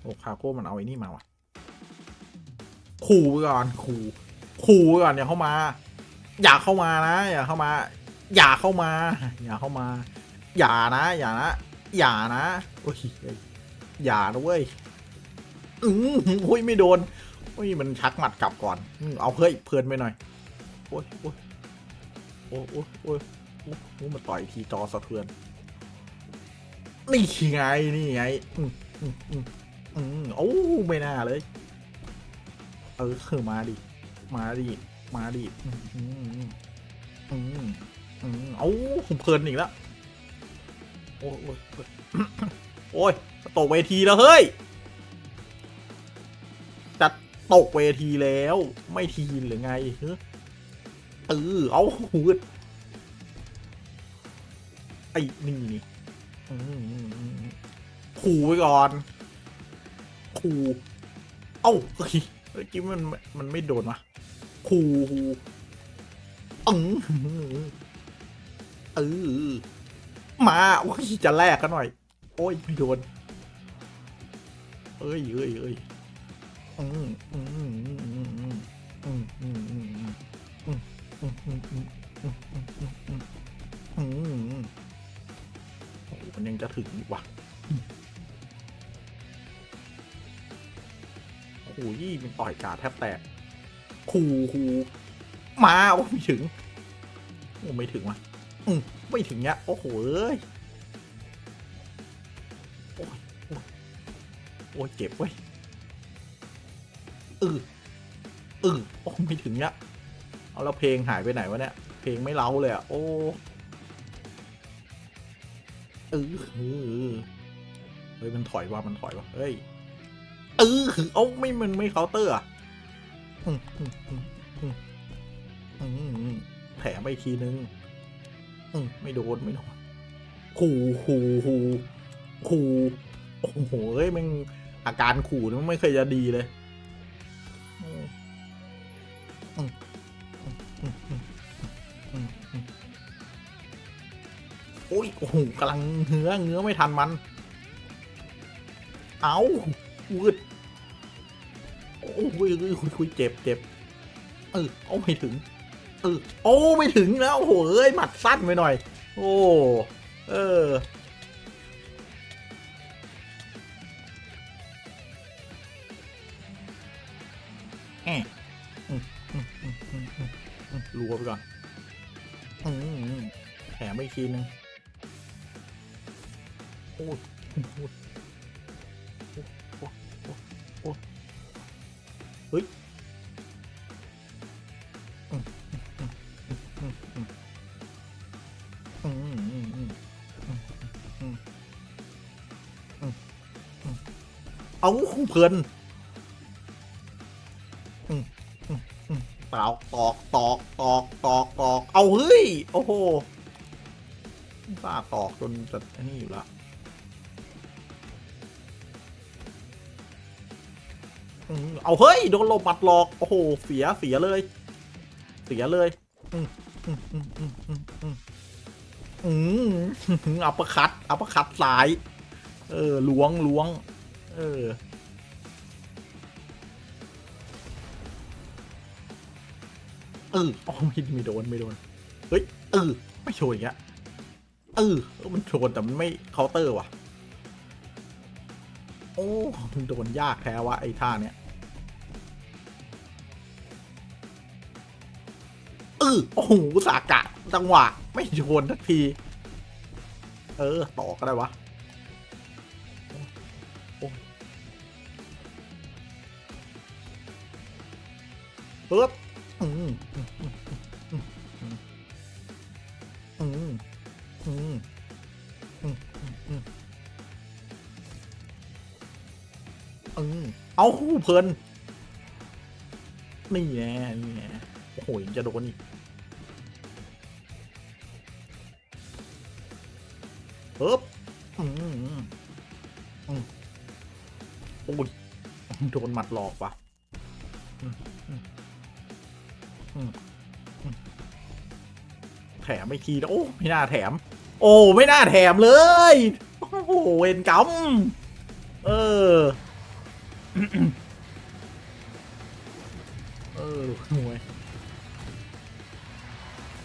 โอ้คาโก้มันเอาไอ้นี่มาว่ะ ขู่ก่อนขู่ขู่ก่อนอย่าเข้ามา อย่าเข้ามานะ อย่าเข้ามา อย่าเข้ามา อย่าเข้ามา อย่านะ อย่านะ อย่านะโอ้ยเฮ้ยอย่านะเว้ยอือโอ้ยไม่โดนโอ้ยมันชักหมัดกลับก่อนเอาเฮ้ยเพลินไปหน่อยโอ้ยโอ้ยโอ้ยโอ้ยโอ้ยมันต่อยทีจอสะเทือน นี่ไง นี่ไงอืมอืมอืมอืมโอ้ไม่น่าเลย เออคือมาดิ มาดิ มาดิอืมอืมอืมอืมเอ้าผมเพลินอีกแล้ว โอ้ยโอ้ยโอ้ยโอ้ยตกเวทีแล้วเฮ้ย จะตกเวทีแล้ว ไม่ทีนหรือไงเฮ้ยเออเอาหูดไอ้นี่นี่ ขู่ไว้ก่อน ขู่เอ้าเฮ้ยเมื่อกี้มันมันไม่โดนวะขู่ขู่อืมเออมาโอ้ยจะแลกกันหน่อย โอ้ยไม่โดนเอ้ยเอ้ยเอ้ยอืมอืมอืมอืมอืมอืมอืมอืมอืมอืมอืมอืมอืมอืมอืมอืมอืมอืม โอ้มันยังจะถึงอีกว่ะโอ้โหยี่มันต่อยกาแทบแตกขู่ขู่มาโอ้ไม่ถึงโอ้ไม่ถึงว่ะอืมไม่ถึงเนี้ยโอ้โหเอ้ยโอ้ยเจ็บเว้ยเออเอโอ้ไม่ถึงเนี้ยเอาแล้วเพลงหายไปไหนวะเนี่ยเพลงไม่เล้าเลยอะโอ้ ออเออเฮ้ยมันถอยว่ะมันถอยว่ะเฮ้ยเออเอาไม่มันไม่เคาน์เตอร์อะแถมไปทีนึงไม่โดนไม่โดนขู่ขู่ขู่ขู่โอ้โหเฮ้ยมันอาการขู่นี่มันไม่เคยจะดีเลย อ้ยโอ้โหกำลังเงื้อเงื้อไม่ทันมัน เอาวืดโอ้ยคุยคุยคยเจ็บเจ็บเออเอาไม่ถึงเออโอ้ไม่ถึงแล้วโอ้โหเอ้ยหมัดสั้นไปหน่อย โอ้เออรัวไปก่อนอืมอืมแถมไปทีนึง โอ้โหเฮ้ยเอาคงเพลินเปล่าตอกตอกตอกตอกตอก เอาเฮ้ย โอ้โหป้าตอกจนจะนี่อยู่ละ เอาเฮ้ยโดนลมหมัดหลอก โอ้โห เสียเสียเลย เสียเลย อืมอืมอืมอืมอืมอืมอืมอัปเปอร์คัตอัปเปอร์คัตสาย เออล้วงล้วง เออเอออ๋อไม่ไม่โดนไม่โดน เฮ้ยเออไม่โชว์อย่างเงี้ยเออมันโชนแต่มันไม่เคาน์เตอร์ว่ะ โอ้มันโดนยากแท้วะไอ้ท่าเนี้ยเออโอ้โหสากะ จังหวะ ไม่โชนทักที เออ ต่อก็ได้วะโอ้ เอืมเอาคู่เพลินนี่แน่นี่แน่โอ้โหยังจะโดนอีกเฮ้บอืมอืมโอ้ยโดนหมัดหลอกว่ะแถมไม่ทีนะโอ้ไม่น่าแถม โอ้ ไม่น่าแถมเลย โอ้เวนกรรมเออ เออหวย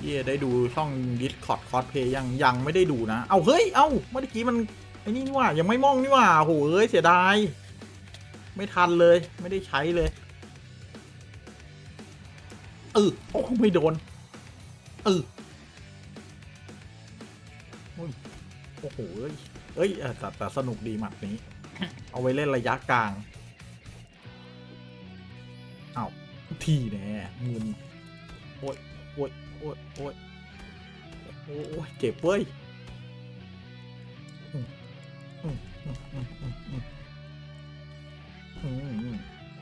เย่ได้ดูช่อง Discord Cosplay ยังยังไม่ได้ดูนะ เอาเฮ้ย เอาเมื่อกี้มันไอ้นี่นี่ว่ายังไม่มองนี่ว่าโหเอ้ยเสียดาย ไม่ทันเลย ไม่ได้ใช้เลยเออโอ้ไม่โดนเออโอ้โหเอ้ยแต่แต่สนุกดีหมัดนี้ เอาไว้เล่นระยะกลาง ที่แน่มึนโอ๊ยโอ๊ยโอ๊ยโอ๊ยโอ๊ยเก็บเว้ย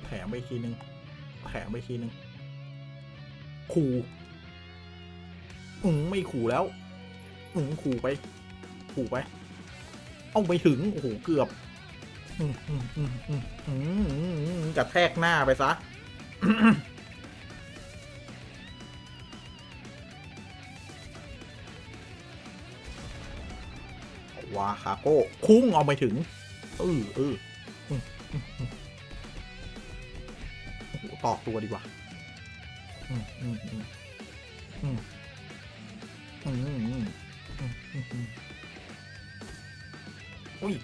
แถมไปทีนึงแถมไปทีนึงขู่อืมไม่ขู่แล้วอืมขู่ไป ขู่ไป เอาไปถึง โอ้โห เกือบอืมอืมอืมอืมกระแทกหน้าไปซะ วาคาโก้คุ้งเอาไปถึงเออเออตอกตัวดีกว่าอุ้ย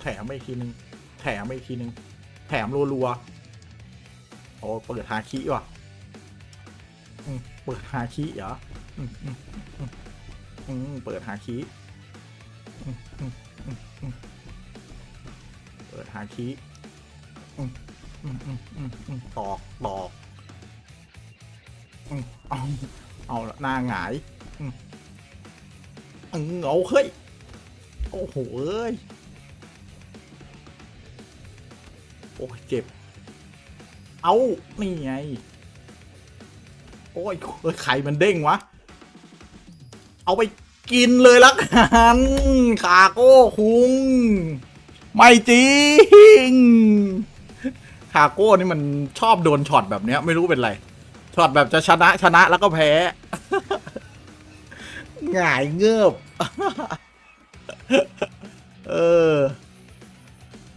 แถมไปทีนึง แถมไปทีนึง แถมรัวๆโอ้เปิดฮาคิว่ะเปิดฮาคิเหรอ เปิดหาคีเปิดหาคีตอกตอกเอาเอาหน้าหงายเอาเฮ้ย โอ้โหเอ้ย โอ้เจ็บ เอานี่ไง โอ้ยเอ้ยไข่มันเด้งวะ เอาไปกินเลยละกันขาโก้คุง ไม่จริงขาโก้นี่มันชอบโดนช็อตแบบเนี้ย ไม่รู้เป็นไรช็อตแบบจะชนะชนะแล้วก็แพ้หง่ายเงือบเออ